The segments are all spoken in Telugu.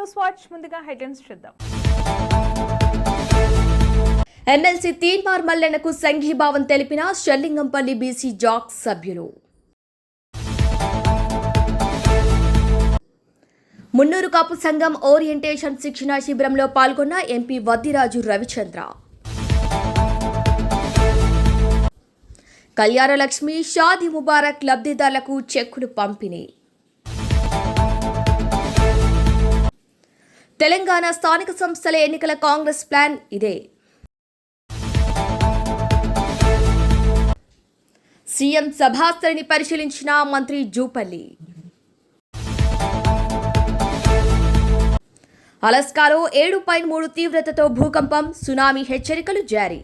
న్యూస్ వాచ్ ముందుగా హెడ్లైన్స్ చూద్దాం. ఎమ్మెల్సీ తీన్మార్ మల్లెనకు సంఘీభావం తెలిపిన షెల్లింగంపల్లి బీసీ జాక్ సభ్యులు. మున్నూరు కాపు సంఘం ఓరియంటేషన్ శిక్షణ శిబిరంలో పాల్గొన్న ఎంపీ వద్దిరాజు రవిచంద్ర. కళ్యాణలక్ష్మి షాది ముబారక్ లబ్ధిదారులకు చెక్కులు పంపిణీ. తెలంగాణ స్థానిక సంస్థల ఎన్నికల కాంగ్రెస్ ప్లాన్ ఇదే. సీఎం సభాస్థలిని పరిశీలించిన మంత్రి జూపల్లి. అలస్కాలో ఏడు పాయింట్ మూడు తీవ్రతతో భూకంపం సునామీ హెచ్చరికలు జారీ.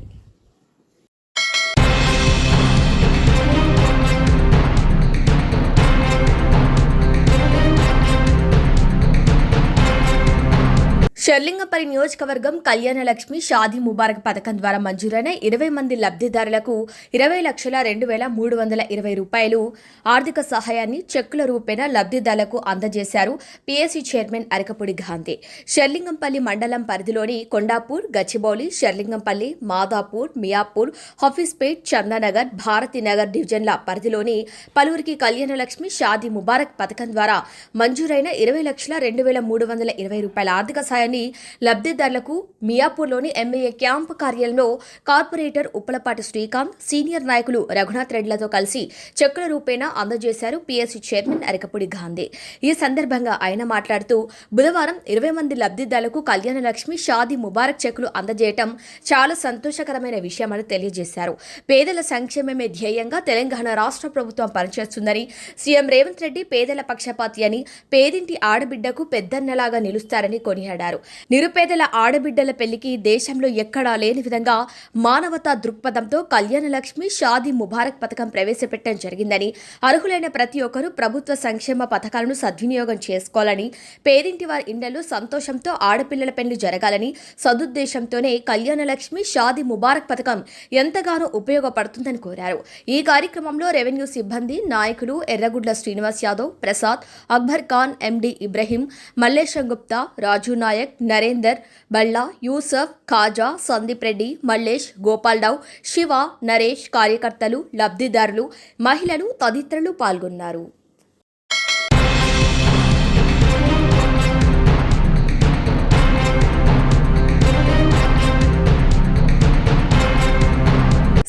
షర్లింగపల్లి నియోజకవర్గం కళ్యాణలక్ష్మి షాదీ ముబారక్ పథకం ద్వారా మంజూరైన ఇరవై మంది లబ్ధిదారులకు ఇరవై లక్షల రెండు వేల మూడు వందల ఇరవై రూపాయలు ఆర్థిక సహాయాన్ని చెక్కుల రూపేణ లబ్ధిదారులకు అందజేశారు పీఎస్సీ చైర్మన్ అరకపూడి గాంధీ. షర్లింగంపల్లి మండలం పరిధిలోని కొండాపూర్ గచ్చిబౌలి షర్లింగంపల్లి మాదాపూర్ మియాపూర్ హఫీస్పేట్ చందానగర్ భారతీనగర్ డివిజన్ల పరిధిలోని పలువురికి కళ్యాణలక్ష్మి షాదీ ముబారక్ పథకం ద్వారా మంజూరైన ఇరవై లక్షల రెండు వేల మూడు వందల ఇరవై రూపాయల ఆర్థిక సాయాన్ని లబ్ధిదారులకు మియాపూర్లోని ఎమ్మెల్యే క్యాంపు కార్యాలయంలో కార్పొరేటర్ ఉప్పలపాటి శ్రీకాంత్ సీనియర్ నాయకులు రఘునాథ్ రెడ్డిలతో కలిసి చెక్కుల రూపేణా అందజేశారు పీఎస్సీ చైర్మన్ అరకపూడి గాంధీ. ఈ సందర్భంగా ఆయన మాట్లాడుతూ బుధవారం ఇరవై మంది లబ్ధిదారులకు కళ్యాణ లక్ష్మి షాదీ ముబారక్ చెక్కులు అందజేయటం చాలా సంతోషకరమైన విషయమని తెలియజేశారు. పేదల సంక్షేమమే ధ్యేయంగా తెలంగాణ రాష్ట్ర ప్రభుత్వం పనిచేస్తుందని సీఎం రేవంత్ రెడ్డి పేదల పక్షపాతి అని పేదింటి ఆడబిడ్డకు పెద్దన్నలాగా నిలుస్తారని కొనియాడారు. నిరుపేదల ఆడబిడ్డల పెళ్ళికి దేశంలో ఎక్కడా లేని విధంగా మానవతా దృక్పథంతో కళ్యాణలక్ష్మి షాదీ ముబారక్ పథకం ప్రవేశపెట్టడం జరిగిందని అర్హులైన ప్రతి ఒక్కరూ ప్రభుత్వ సంక్షేమ పథకాలను సద్వినియోగం చేసుకోవాలని పేదింటి వారి ఇండలు సంతోషంతో ఆడపిల్లల పెళ్ళి జరగాలని సదుద్దేశంతోనే కళ్యాణలక్ష్మి షాదీ ముబారక్ పథకం ఎంతగానో ఉపయోగపడుతుందని కోరారు. ఈ కార్యక్రమంలో రెవెన్యూ సిబ్బంది నాయకులు ఎర్రగుడ్ల శ్రీనివాస్ యాదవ్ ప్రసాద్ అక్బర్ ఖాన్ ఎండి ఇబ్రహీం మల్లేశం గుప్తా రాజు నాయక్ నరేందర్ బళ్ళా యూసఫ్ ఖాజా సందీప్ రెడ్డి మల్లేష్ గోపాల్రావు శివ నరేష్ కార్యకర్తలు లబ్ధిదారులు మహిళలు తదితరులు పాల్గొన్నారు.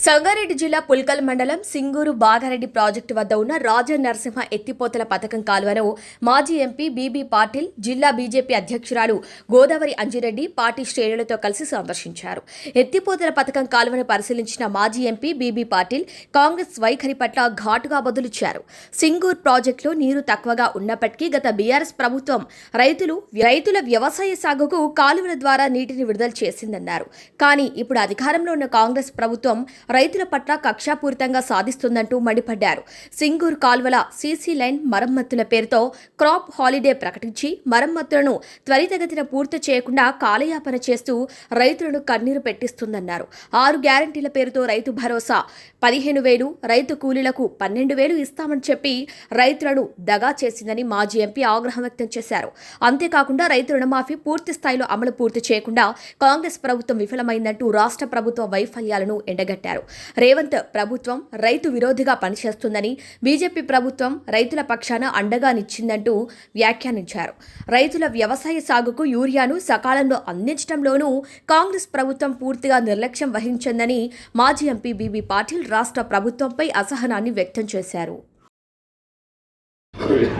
సంగారెడ్డి జిల్లా పుల్కల్ మండలం సింగూరు బాగారెడ్డి ప్రాజెక్టు వద్ద ఉన్న రాజ నరసింహ ఎత్తిపోతల పథకం కాలువను మాజీ ఎంపీ బీబీ పాటిల్ జిల్లా బీజేపీ అధ్యక్షురాలు గోదావరి అంజిరెడ్డి పార్టీ శ్రేణులతో కలిసి సందర్శించారు. ఎత్తిపోతల పథకం కాలువను పరిశీలించిన మాజీ ఎంపీ బీబీ పాటిల్ కాంగ్రెస్ వైఖరి పట్ల ఘాటుగా బదులిచ్చారు. సింగూర్ ప్రాజెక్టులో నీరు తక్కువగా ఉన్నప్పటికీ గత బీఆర్ఎస్ ప్రభుత్వం రైతులు రైతుల వ్యవసాయ సాగుకు కాలువల ద్వారా నీటిని విడుదల చేసిందన్నారు. కానీ ఇప్పుడు అధికారంలో ఉన్న కాంగ్రెస్ ప్రభుత్వం రైతుల పట్ల కక్షాపూరితంగా సాధిస్తుందంటూ మండిపడ్డారు. సింగూర్ కాల్వల సీసీ లైన్ మరమ్మతుల పేరుతో క్రాప్ హాలిడే ప్రకటించి మరమ్మతులను త్వరితగతిన పూర్తి చేయకుండా కాలయాపన చేస్తూ రైతులను కన్నీరు పెట్టిస్తుందన్నారు. ఆరు గ్యారంటీల పేరుతో రైతు భరోసా పదిహేను వేలు రైతు కూలీలకు పన్నెండు వేలు ఇస్తామని చెప్పి రైతులను దగా చేసిందని మాజీ ఎంపీ ఆగ్రహం వ్యక్తం చేశారు. అంతేకాకుండా రైతు రుణమాఫీ పూర్తి స్థాయిలో అమలు పూర్తి చేయకుండా కాంగ్రెస్ ప్రభుత్వం విఫలమైందంటూ రాష్ట్ర ప్రభుత్వ వైఫల్యాలను ఎండగట్టారు. రేవంత్ ప్రభుత్వం రైతు విరోధిగా పనిచేస్తుందని బీజేపీ ప్రభుత్వం రైతుల పక్షాన అండగా నిచ్చిందంటూ వ్యాఖ్యానించారు. రైతుల వ్యవసాయ సాగుకు యూరియాను సకాలంలో అందించడంలోనూ కాంగ్రెస్ ప్రభుత్వం పూర్తిగా నిర్లక్ష్యం వహించిందని మాజీ ఎంపీ బీబీ పాటిల్ రాష్ట్ర ప్రభుత్వంపై అసహనాన్ని వ్యక్తం చేశారు.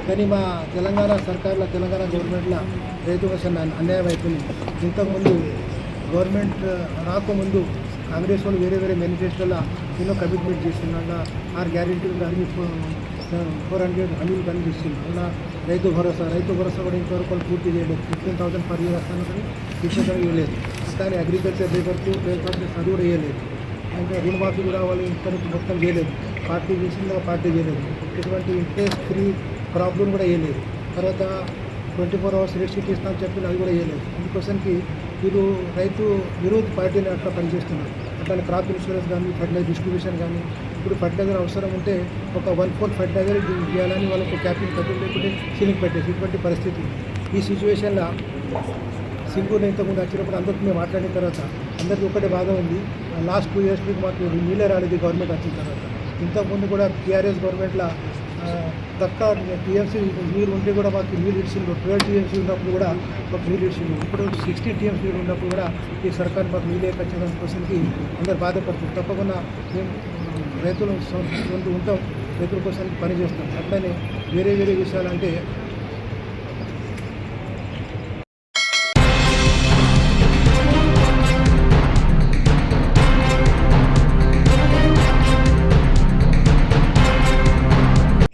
కానీ మా తెలంగాణ సర్కార్లో తెలంగాణ గవర్నమెంట్లో రైతు కోసం అన్యాయం అవుతుంది ఇంతకుముందు గవర్నమెంట్ రాకముందు కాంగ్రెస్ వాళ్ళు వేరే వేరే మేనిఫెస్టోలో ఎన్నో కమిట్మెంట్ చేస్తున్నాక ఆరు గ్యారెంటీలు కానీ ఫోర్ హండ్రెడ్ హామీలు కనిపిస్తుంది అలా రైతు భరోసా రైతు భరోసా కూడా ఇంతవరకు వాళ్ళు పూర్తి చేయలేదు. ఫిఫ్టీన్ థౌసండ్ పర్ ఇయర్ వస్తాను కానీ ఫిఫ్టీన్ ఇవ్వలేదు. కానీ అగ్రికల్చర్ లేబర్కు లేబర్ అది కూడా ఇవ్వలేదు. అంటే రుణమాఫీ కూడా వాళ్ళు ఇంతవరకు మొత్తం చేయలేదు. పార్టీ చేసింది పార్టీ చేయలేదు. ఎటువంటి ఇంట్రెస్ట్ ఫ్రీ ప్రాబ్లం కూడా వేయలేదు తర్వాత ట్వంటీ ఫోర్ అవర్స్ రేట్ ఇస్తామని చెప్పి అది కూడా వేయలేదు అందుకోసానికి వీరు రైతు విరోధి పార్టీని అట్లా పనిచేస్తున్నారు. అట్లా క్రాప్ ఇన్సూరెన్స్ కానీ ఫర్టిలైజర్ డిస్ట్రిబ్యూషన్ కానీ ఇప్పుడు ఫర్టిలైజర్ అవసరం ఉంటే ఒక వన్ ఫోర్ ఫర్టిలైజర్ చేయాలని వాళ్ళకు క్యాపింగ్ కట్టి లేకుంటే సీలింగ్ పెట్టేసి ఇటువంటి పరిస్థితి. ఈ సిచ్యువేషన్లో సింగూరు ఇంతకుముందు వచ్చినప్పుడు అందరితో మేము మాట్లాడిన తర్వాత అందరికీ ఒకటే బాధ ఉంది. లాస్ట్ టూ ఇయర్స్ మీకు మాకు నీళ్ళే రాలేదు గవర్నమెంట్ వచ్చిన తర్వాత. ఇంతకుముందు కూడా టీఆర్ఎస్ గవర్నమెంట్లో తక్క టీఎంసీ మీరు ఉంటే కూడా మాకు నీళ్ళు ఇచ్చిండ్రు ట్వెల్వ్ టీఎంసీ ఉన్నప్పుడు కూడా మాకు నీళ్ళు ఇచ్చిండ్రు ఇప్పుడు సిక్స్టీ టీఎంసీ ఉన్నప్పుడు కూడా ఈ సర్కార్ మాకు నీళ్ళే ఖచ్చితంగా కోసంకి అందరు బాధపడుతుంది. తప్పకుండా మేము రైతులు ఉంటాం రైతుల కోసం పని చేస్తాం అట్లనే వేరే వేరే విషయాలు అంటే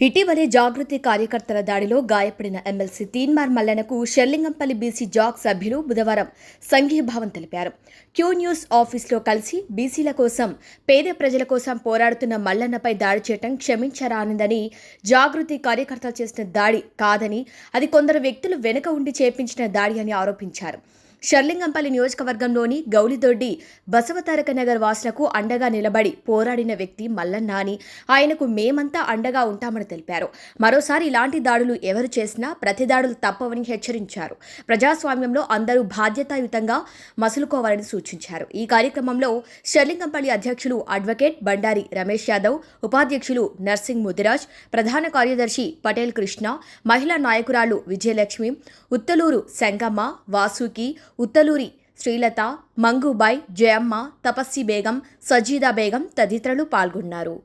ఇటీవలే జాగృతి కార్యకర్తల దాడిలో గాయపడిన ఎమ్మెల్సీ తీన్మార్ మల్లెనకు షెల్లింగంపల్లి బీసీ జాగ్ సభ్యులు బుధవారం సంఘీభావం తెలిపారు. క్యూ న్యూస్ ఆఫీస్లో కలిసి బీసీల కోసం పేద ప్రజల కోసం పోరాడుతున్న మల్లన్నపై దాడి చేయటం క్షమించరానిదని జాగృతి కార్యకర్తలు చేసిన దాడి కాదని అది కొందరు వ్యక్తులు వెనుక ఉండి చేపించిన దాడి అని ఆరోపించారు. షర్లింగంపల్లి నియోజకవర్గంలోని గౌలిదొడ్డి బసవతారక నగర్ వాసులకు అండగా నిలబడి పోరాడిన వ్యక్తి మల్లన్న అని ఆయనకు మేమంతా అండగా ఉంటామని తెలిపారు. మరోసారి ఇలాంటి దాడులు ఎవరు చేసినా ప్రతి దాడులు తప్పవని హెచ్చరించారు. ప్రజాస్వామ్యంలో అందరూ బాధ్యతాయుతంగా మసులుకోవాలని సూచించారు. ఈ కార్యక్రమంలో షర్లింగంపల్లి అధ్యక్షులు అడ్వకేట్ బండారి రమేష్ యాదవ్ ఉపాధ్యక్షులు నర్సింగ్ ముదిరాజ్ ప్రధాన కార్యదర్శి పటేల్ కృష్ణ మహిళా నాయకురాలు విజయలక్ష్మి ఉత్తలూరు శంగమ్మ వాసుకి ఉత్తలూరి శ్రీలత మంగుబాయ్ జయమ్మ తపస్సి బేగం సజీదా బేగం తదితరులు పాల్గొన్నారు.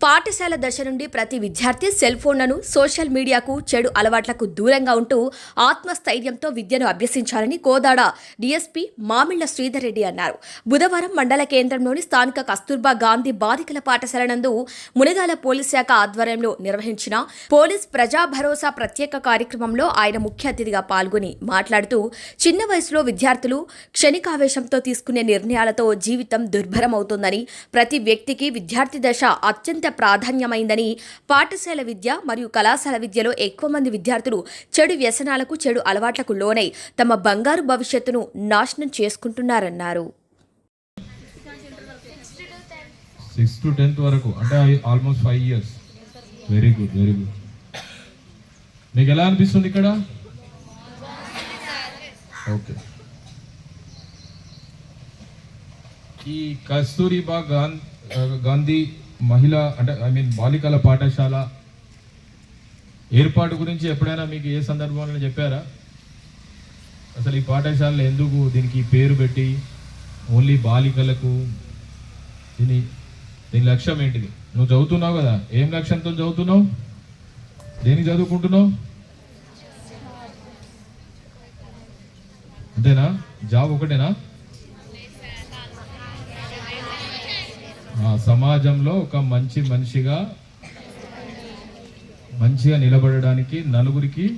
పాఠశాల దశ నుండి ప్రతి విద్యార్థి సెల్ ఫోన్లను సోషల్ మీడియాకు చెడు అలవాట్లకు దూరంగా ఉంటూ ఆత్మస్థైర్యంతో విద్యను అభ్యసించాలని కోదాడ డీఎస్పీ మామిళ్ళ శ్రీధర్ రెడ్డి అన్నారు. బుధవారం మండల కేంద్రంలోని స్థానిక కస్తూర్బా గాంధీ బాలికల పాఠశాల నందు మునగాల పోలీస్ శాఖ ఆధ్వర్యంలో నిర్వహించిన పోలీస్ ప్రజా భరోసా ప్రత్యేక కార్యక్రమంలో ఆయన ముఖ్య అతిథిగా పాల్గొని మాట్లాడుతూ చిన్న వయసులో విద్యార్థులు క్షణికావేశంతో తీసుకునే నిర్ణయాలతో జీవితం దుర్భరమవుతోందని ప్రతి వ్యక్తికి విద్యార్థి దశ అత్యంత ప్రాధాన్యమైందని పాఠశాల విద్య మరియు కళాశాల విద్యలో ఎక్కువ మంది విద్యార్థులు చెడు వ్యసనాలకు చెడు అలవాట్లకు లోనై తమ బంగారు భవిష్యత్తును నాశనం చేసుకుంటున్నారన్నారు. సిక్స్ టు టెన్త్ వరకు అంటే almost five years very good very good మీకు ఎలా అనిపిస్తుంది ఇక్కడ? ఓకే ఈ కస్తూరిబా గాన్ గాంధీ మహిళ అంటే ఐ మీన్ బాలికల పాఠశాల ఏర్పాటు గురించి ఎప్పుడైనా మీకు ఏ సందర్భంలో చెప్పారా? అసలు ఈ పాఠశాలలో ఎందుకు దీనికి పేరు పెట్టి ఓన్లీ బాలికలకు దీని దీని లక్ష్యం ఏంటిది? నువ్వు చదువుతున్నావు కదా ఏం లక్ష్యంతో చదువుతున్నావు? దేనికి చదువుకుంటున్నావు? అంతేనా? జాబ్ ఒకటేనా? సమాజంలో ఒక మంచి మనిషిగా మంచిగా నిలబడడానికి నలుగురికి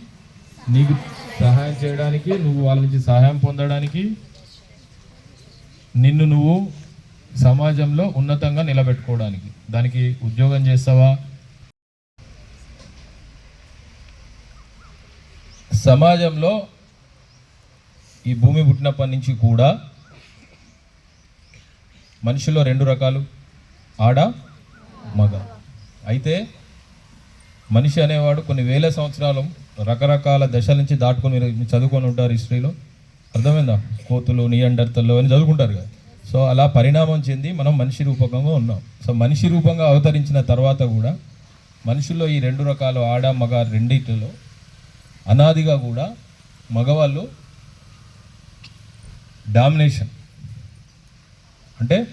నీకు సహాయం చేయడానికి నువ్వు వాళ్ళ నుంచి సహాయం పొందడానికి నిన్ను నువ్వు సమాజంలో ఉన్నతంగా నిలబెట్టుకోవడానికి. దానికి ఉద్యోగం చేస్తావా? సమాజంలో ఈ భూమి పుట్టినప్పటి నుంచి కూడా మనిషిలో రెండు రకాలు. ఆడ మగ. అయితే మనిషి అనేవాడు కొన్ని వేల సంవత్సరాలు రకరకాల దశల నుంచి దాటుకొని చదువుకొని ఉంటారు హిస్టరీలో అర్థమైందా? కోతులు నియండర్తల్లో అని చదువుకుంటారు కదా. సో అలా పరిణామం చెంది మనం మనిషి రూపకంగా ఉన్నాం. సో మనిషి రూపంగా అవతరించిన తర్వాత కూడా మనుషుల్లో ఈ రెండు రకాలు ఆడ మగ రెండిటిలో అనాదిగా కూడా మగవాళ్ళు డామినేషన్. అంటే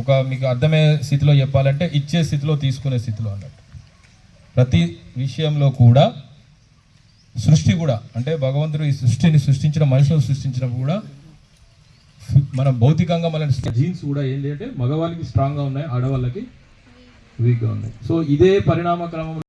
ఒక మీకు అర్థమయ్యే స్థితిలో చెప్పాలంటే ఇచ్చే స్థితిలో తీసుకునే స్థితిలో అన్నట్టు. ప్రతి విషయంలో కూడా సృష్టి కూడా అంటే భగవంతుడు ఈ సృష్టిని సృష్టించిన మనుషులను సృష్టించినప్పుడు కూడా మన భౌతికంగా మన జీన్స్ కూడా ఏంటి అంటే మగవాళ్ళకి స్ట్రాంగ్గా ఉన్నాయి ఆడవాళ్ళకి వీక్గా ఉన్నాయి. సో ఇదే పరిణామ క్రమంలో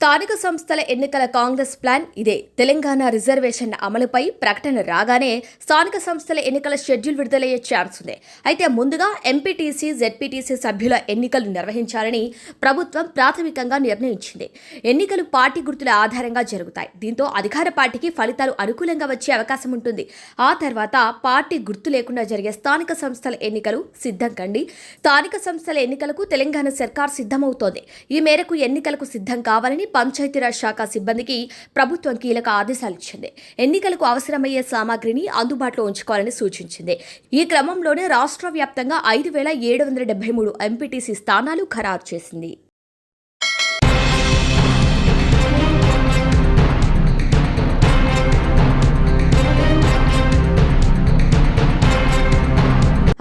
స్థానిక సంస్థల ఎన్నికల కాంగ్రెస్ ప్లాన్ ఇదే. తెలంగాణ రిజర్వేషన్ల అమలుపై ప్రకటన రాగానే స్థానిక సంస్థల ఎన్నికల షెడ్యూల్ విడుదలయ్యే ఛాన్స్ ఉంది. అయితే ముందుగా ఎంపీటీసీ జెడ్పీటీసీ సభ్యుల ఎన్నికలు నిర్వహించాలని ప్రభుత్వం ప్రాథమికంగా నిర్ణయించింది. ఎన్నికలు పార్టీ గుర్తుల ఆధారంగా జరుగుతాయి. దీంతో అధికార పార్టీకి ఫలితాలు అనుకూలంగా వచ్చే అవకాశం ఉంటుంది. ఆ తర్వాత పార్టీ గుర్తు లేకుండా జరిగే స్థానిక సంస్థల ఎన్నికలు సిద్ధం కండి. స్థానిక సంస్థల ఎన్నికలకు తెలంగాణ సర్కార్ సిద్ధమవుతోంది. ఈ మేరకు ఎన్నికలకు సిద్ధం కావాలని పంచాయతీరాజ్ శాఖ సిబ్బందికి ప్రభుత్వం కీలక ఆదేశాలు ఇచ్చింది. ఎన్నికలకు అవసరమయ్యే సామాగ్రిని అందుబాటులో ఉంచుకోవాలని సూచించింది. ఈ క్రమంలోనే రాష్ట్ర వ్యాప్తంగా ఐదు వేల ఏడు వందల డెబ్బై మూడు ఎంపీటీసీ స్థానాలు ఖరారు చేసింది.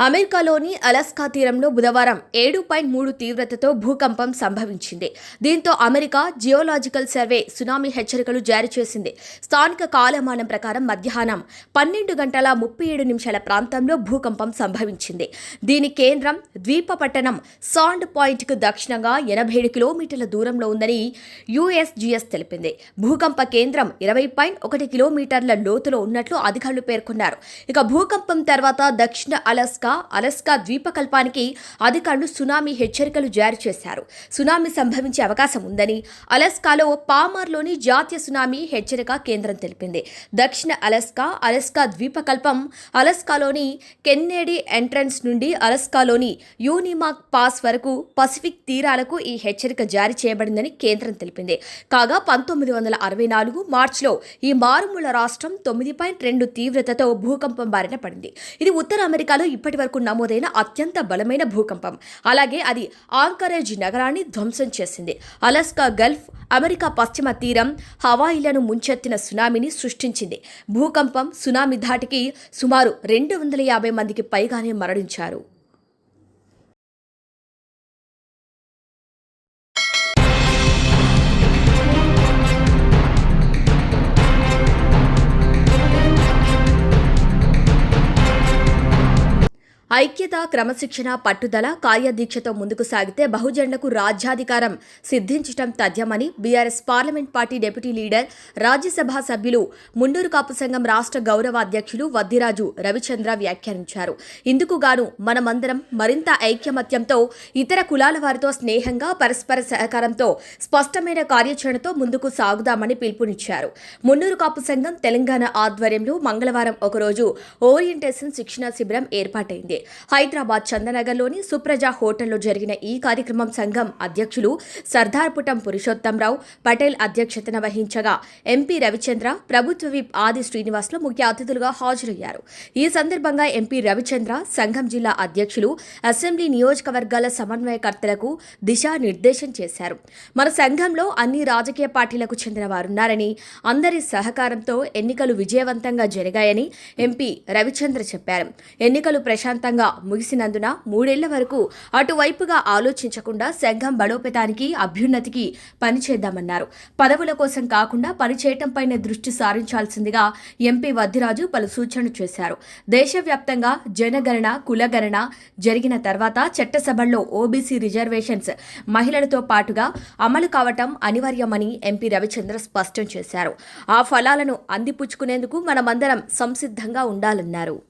అమెరికాలోని అలస్కా తీరంలో బుధవారం ఏడు పాయింట్ మూడు తీవ్రతతో భూకంపం సంభవించింది. దీంతో అమెరికా జియోలాజికల్ సర్వే సునామీ హెచ్చరికలు జారీ చేసింది. స్థానిక కాలమానం ప్రకారం మధ్యాహ్నం పన్నెండు గంటల ముప్పై ఏడు నిమిషాల ప్రాంతంలో భూకంపం సంభవించింది. దీని కేంద్రం ద్వీప పట్టణం సాండ్ పాయింట్కు దక్షిణంగా ఎనభై ఏడు కిలోమీటర్ల దూరంలో ఉందని యుఎస్జిఎస్ తెలిపింది. భూకంప కేంద్రం ఇరవై పాయింట్ ఒకటి కిలోమీటర్ల లోతులో ఉన్నట్లు అధికారులు పేర్కొన్నారు. ఇక భూకంపం తర్వాత దక్షిణ అలస్కా అలస్కా ద్వీపకల్పానికి అధికారులు సునామీ హెచ్చరికలు జారీ చేశారు. సునామీ సంభవించే అవకాశం ఉందని అలస్కాలో పామర్లోని జాతీయ సునామీ హెచ్చరిక కేంద్రం తెలిపింది. దక్షిణ అలస్కా అలస్కా ద్వీపకల్పం అలస్కాలోని కెన్నేడి ఎంట్రన్స్ నుండి అలస్కాలోని యూనిమాక్ పాస్ వరకు పసిఫిక్ తీరాలకు ఈ హెచ్చరిక జారీ చేయబడిందని కేంద్రం తెలిపింది. కాగా పంతొమ్మిది వందల అరవై నాలుగు మార్చిలో ఈ మారుమూల రాష్ట్రం తొమ్మిది పాయింట్ రెండు తీవ్రతతో భూకంపం బారిన పడింది. ఇది ఉత్తర అమెరికాలో ఇప్పటి వరకు నమోదైన అత్యంత బలమైన భూకంపం. అలాగే అది ఆంకరేజ్ నగరాన్ని ధ్వంసం చేసింది. అలస్కా గల్ఫ్ అమెరికా పశ్చిమ తీరం హవాయిలను ముంచెత్తిన సునామీని సృష్టించింది. భూకంపం సునామీ ధాటికి సుమారు రెండు వందల యాభై మందికి పైగానే మరణించారు. ఐక్యత క్రమశిక్షణ పట్టుదల కార్యదీక్షతో ముందుకు సాగితే బహుజనులకు రాజ్యాధికారం సిద్ధించటం తథ్యమని BRS parliament party deputy leader Rajya Sabha సభ్యులు మున్నూరు కాపు సంఘం రాష్ట్ర గౌరవ అధ్యక్షులు వద్దిరాజు రవిచంద్ర వ్యాఖ్యానించారు. ఇందుకు గాను మనమందరం మరింత ఐక్యమత్యంతో ఇతర కులాల వారితో స్నేహంగా పరస్పర సహకారంతో స్పష్టమైన కార్యాచరణతో ముందుకు సాగుదామని పిలుపునిచ్చారు. మున్నూరు కాపు సంఘం తెలంగాణ ఆధ్వర్యంలో మంగళవారం ఒకరోజు ఓరియంటేషన్ శిక్షణ శిబిరం ఏర్పాటైంది. హైదరాబాద్ చందనగర్లోని సుప్రజ హోటల్లో జరిగిన ఈ కార్యక్రమం సంఘం అధ్యక్షులు సర్దార్పుటం పురుషోత్తంరావు పటేల్ అధ్యక్షతన వహించగా ఎంపీ రవిచంద్ర ప్రభుత్వ విప్ ఆది శ్రీనివాసులు ముఖ్య అతిథులుగా హాజరయ్యారు. ఈ సందర్భంగా ఎంపీ రవిచంద్ర సంఘం జిల్లా అధ్యక్షులు అసెంబ్లీ నియోజకవర్గాల సమన్వయకర్తలకు దిశానిర్దేశం చేశారు. మన సంఘంలో అన్ని రాజకీయ పార్టీలకు చెందిన వారున్నారని అందరి సహకారంతో ఎన్నికలు విజయవంతంగా జరిగాయని ఎంపీ రవిచంద్ర చెప్పారు. ఎన్నికలు ప్రశాంతంగా ముగిసినందున మూడేళ్ళ వరకు అటువైపుగా ఆలోచించకుండా సంఘం బలోపేతానికి అభ్యున్నతికి పనిచేద్దామన్నారు పదవుల కోసం కాకుండా పనిచేయటంపైనే దృష్టి సారించాల్సిందిగా ఎంపీ వద్దిరాజు పలు సూచనలు చేశారు. దేశవ్యాప్తంగా జనగణన కులగణన జరిగిన తర్వాత చట్టసభల్లో ఓబీసీ రిజర్వేషన్స్ మహిళలతో పాటుగా అమలు కావటం అనివార్యమని ఎంపీ రవిచంద్ర స్పష్టం చేశారు. ఆ ఫలాలను అందిపుచ్చుకునేందుకు మనమందరం సంసిద్ధంగా ఉండాలన్నారు.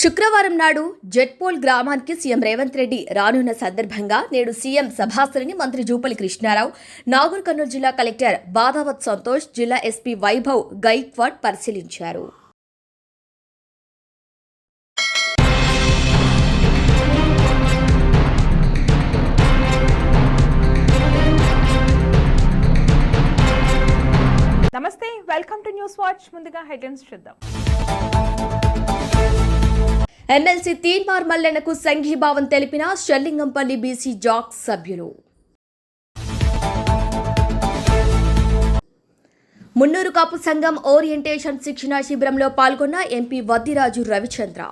శుక్రవారం నాడు జెట్పోల్ గ్రామానికి సీఎం రేవంత్ రెడ్డి రానున్న సందర్భంగా నేడు సీఎం సభాసరిని మంత్రి జూపల్లి కృష్ణారావు నాగూర్ కర్నూలు జిల్లా కలెక్టర్ బాదావత్ సంతోష్ జిల్లా ఎస్పీ వైభవ్ గైక్వాడ్ పరిశీలించారు. నమస్తే వెల్కమ్ టు న్యూస్ వాచ్. ముందుగా హెడ్లైన్స్ చూద్దాం. ఎమ్మెల్సీ తీన్మార్ మల్లెనకు సంఘీభావం తెలిపిన షెల్లింగంపల్లి బీసీ జాక్ సభ్యులు. మున్నూరు కాపు సంఘం ఓరియంటేషన్ శిక్షణ శిబిరంలో పాల్గొన్న ఎంపీ వద్దిరాజు రవిచంద్ర.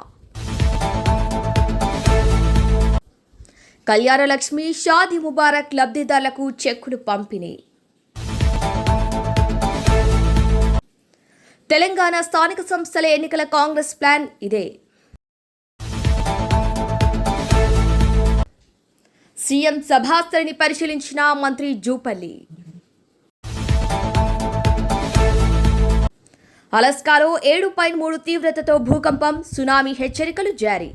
కళ్యాణలక్ష్మి షాది ముబారక్ లబ్ధిదారులకు చెక్కులు పంపిణీ. తెలంగాణ స్థానిక సంస్థల ఎన్నికల కాంగ్రెస్ ప్లాన్ ఇదే. సీఎం సభాస్థలిని పరిశీలించిన మంత్రి జూపల్లి. అలస్కాలో ఏడు పాయింట్ మూడు తీవ్రతతో భూకంపం సునామీ హెచ్చరికలు జారీ.